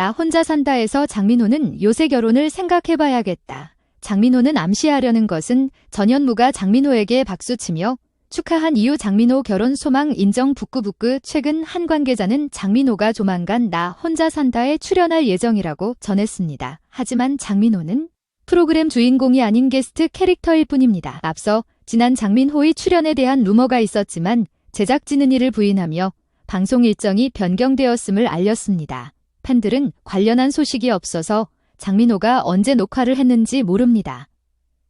나 혼자 산다에서 장민호는 요새 결혼을 생각해봐야겠다. 장민호는 암시하려는 것은 전현무가 장민호에게 박수치며 축하한 이후 장민호 결혼 소망 인정 북구북구 최근 한 관계자는 장민호가 조만간 나 혼자 산다에 출연할 예정이라고 전했습니다. 하지만 장민호는 프로그램 주인공이 아닌 게스트 캐릭터일 뿐입니다. 앞서 지난 장민호의 출연에 대한 루머가 있었지만 제작진은 이를 부인하며 방송 일정이 변경되었음을 알렸습니다. 팬들은 관련한 소식이 없어서 장민호가 언제 녹화를 했는지 모릅니다.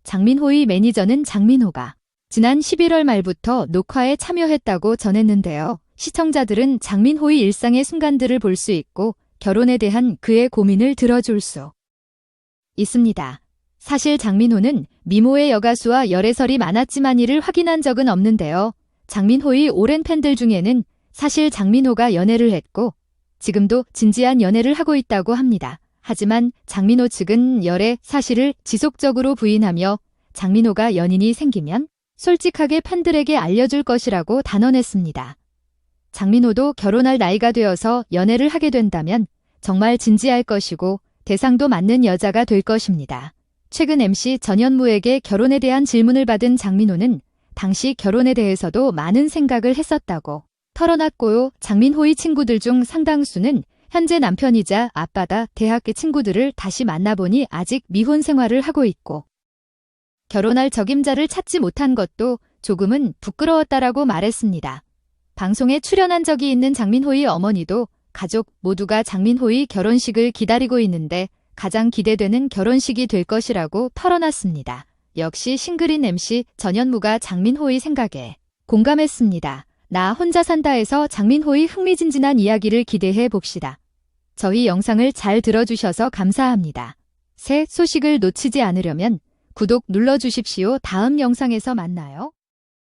장민호의 매니저는 장민호가 지난 11월 말부터 녹화에 참여했다고 전했는데요. 시청자들은 장민호의 일상의 순간들을 볼 수 있고 결혼에 대한 그의 고민을 들어줄 수 있습니다. 사실 장민호는 미모의 여가수와 열애설이 많았지만 이를 확인한 적은 없는데요. 장민호의 오랜 팬들 중에는 사실 장민호가 연애를 했고 지금도 진지한 연애를 하고 있다고 합니다. 하지만 장민호 측은 열애 사실을 지속적으로 부인하며 장민호가 연인이 생기면 솔직하게 팬들에게 알려줄 것이라고 단언했습니다. 장민호도 결혼할 나이가 되어서 연애를 하게 된다면 정말 진지할 것이고 대상도 맞는 여자가 될 것입니다. 최근 MC 전현무에게 결혼에 대한 질문을 받은 장민호는 당시 결혼에 대해서도 많은 생각을 했었다고 털어놨고요. 장민호의 친구들 중 상당수는 현재 남편이자 아빠다 대학교 친구들을 다시 만나보니 아직 미혼 생활을 하고 있고 결혼할 적임자를 찾지 못한 것도 조금은 부끄러웠다라고 말했습니다. 방송에 출연한 적이 있는 장민호의 어머니도 가족 모두가 장민호의 결혼식을 기다리고 있는데 가장 기대되는 결혼식이 될 것이라고 털어놨습니다. 역시 싱글인 MC 전현무가 장민호의 생각에 공감했습니다. 나 혼자 산다에서 장민호의 흥미진진한 이야기를 기대해 봅시다. 저희 영상을 잘 들어주셔서 감사합니다. 새 소식을 놓치지 않으려면 구독 눌러주십시오. 다음 영상에서 만나요.